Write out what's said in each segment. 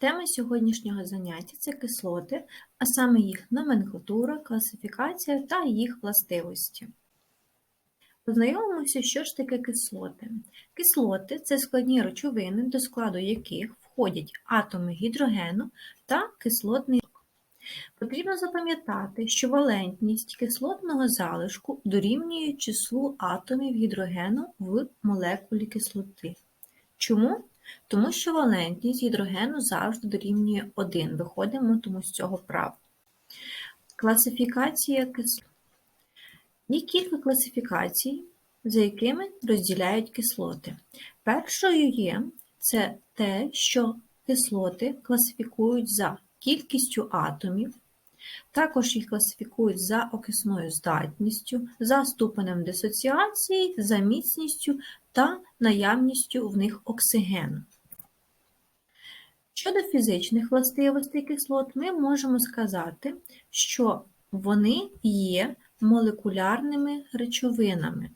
Тема сьогоднішнього заняття це кислоти, а саме їх номенклатура, класифікація та їх властивості. Познайомимося, що ж таке кислоти. Кислоти це складні речовини, до складу яких входять атоми гідрогену та кислотний сок. Потрібно запам'ятати, що валентність кислотного залишку дорівнює числу атомів гідрогену в молекулі кислоти. Чому? Тому що валентність гідрогену завжди дорівнює 1. Виходимо тому з цього права. Класифікація кислот. Є кілька класифікацій, за якими розділяють кислоти. Першою є це те, що кислоти класифікують за кількістю атомів, також їх класифікують за окисною здатністю, за ступенем дисоціації, за міцністю та наявністю в них оксигену. Щодо фізичних властивостей кислот, ми можемо сказати, що вони є молекулярними речовинами,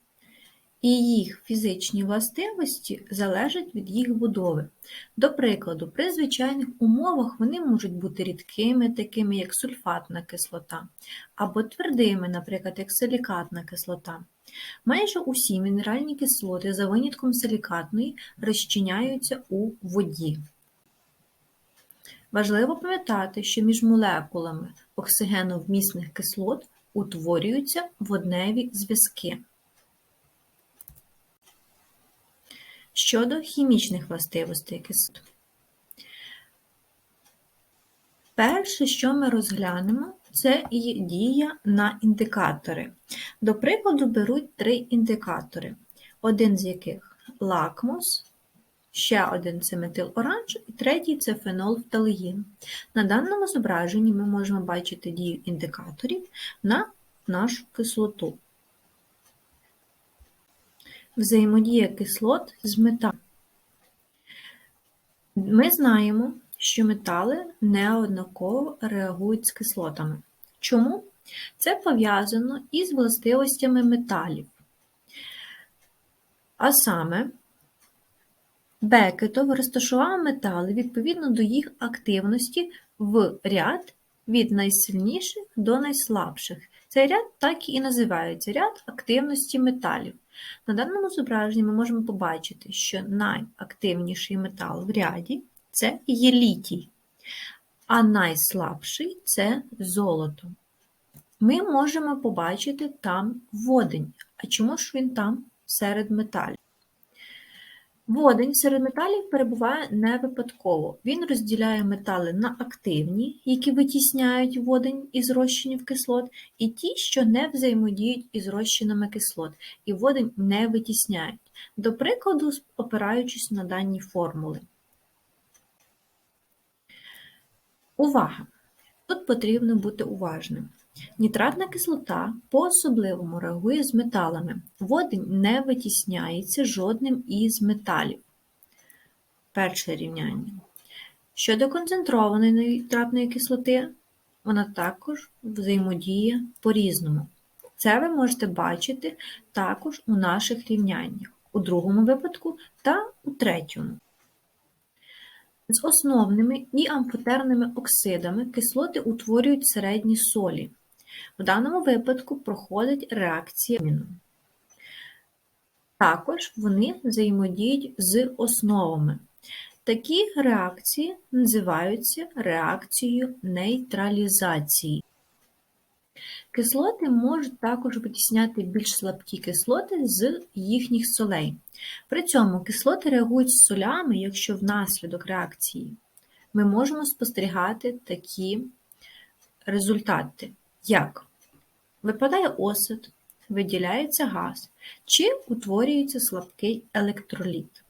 і їх фізичні властивості залежать від їх будови. До прикладу, при звичайних умовах вони можуть бути рідкими, такими як сульфатна кислота, або твердими, наприклад, як силікатна кислота. Майже усі мінеральні кислоти, за винятком силікатної, розчиняються у воді. Важливо пам'ятати, що між молекулами оксигеновмісних кислот утворюються водневі зв'язки. Щодо хімічних властивостей кислот. Перше, що ми розглянемо, це і дія на індикатори. До прикладу, беруть три індикатори, один з яких лакмус, ще один це метил-оранж, і третій це фенол-фталеїн. На даному зображенні ми можемо бачити дію індикаторів на нашу кислоту. Взаємодія кислот з металом. Ми знаємо, що метали неоднаково реагують з кислотами. Чому? Це пов'язано із властивостями металів. А саме, Бекетов розташував метали відповідно до їх активності в ряд від найсильніших до найслабших. Цей ряд так і називається ряд активності металів. На даному зображенні ми можемо побачити, що найактивніший метал в ряді це є літій, а найслабший це золото. Ми можемо побачити там водень. А чому ж він там серед металів? Водень серед металів перебуває не випадково. Він розділяє метали на активні, які витісняють водень із розчинів кислот, і ті, що не взаємодіють із розчинами кислот, і водень не витісняють. До прикладу, опираючись на дані формули. Увага! Тут потрібно бути уважним. Нітратна кислота по-особливому реагує з металами. Водень не витісняється жодним із металів. Перше рівняння. Щодо концентрованої нітратної кислоти, вона також взаємодіє по-різному. Це ви можете бачити також у наших рівняннях, у другому випадку та у третьому. З основними і амфотерними оксидами кислоти утворюють середні солі. В даному випадку проходить реакція обміну. Також вони взаємодіють з основами. Такі реакції називаються реакцією нейтралізації. Кислоти можуть також витісняти більш слабкі кислоти з їхніх солей. При цьому кислоти реагують з солями, якщо внаслідок реакції ми можемо спостерігати такі результати, як випадає осад, виділяється газ чи утворюється слабкий електроліт.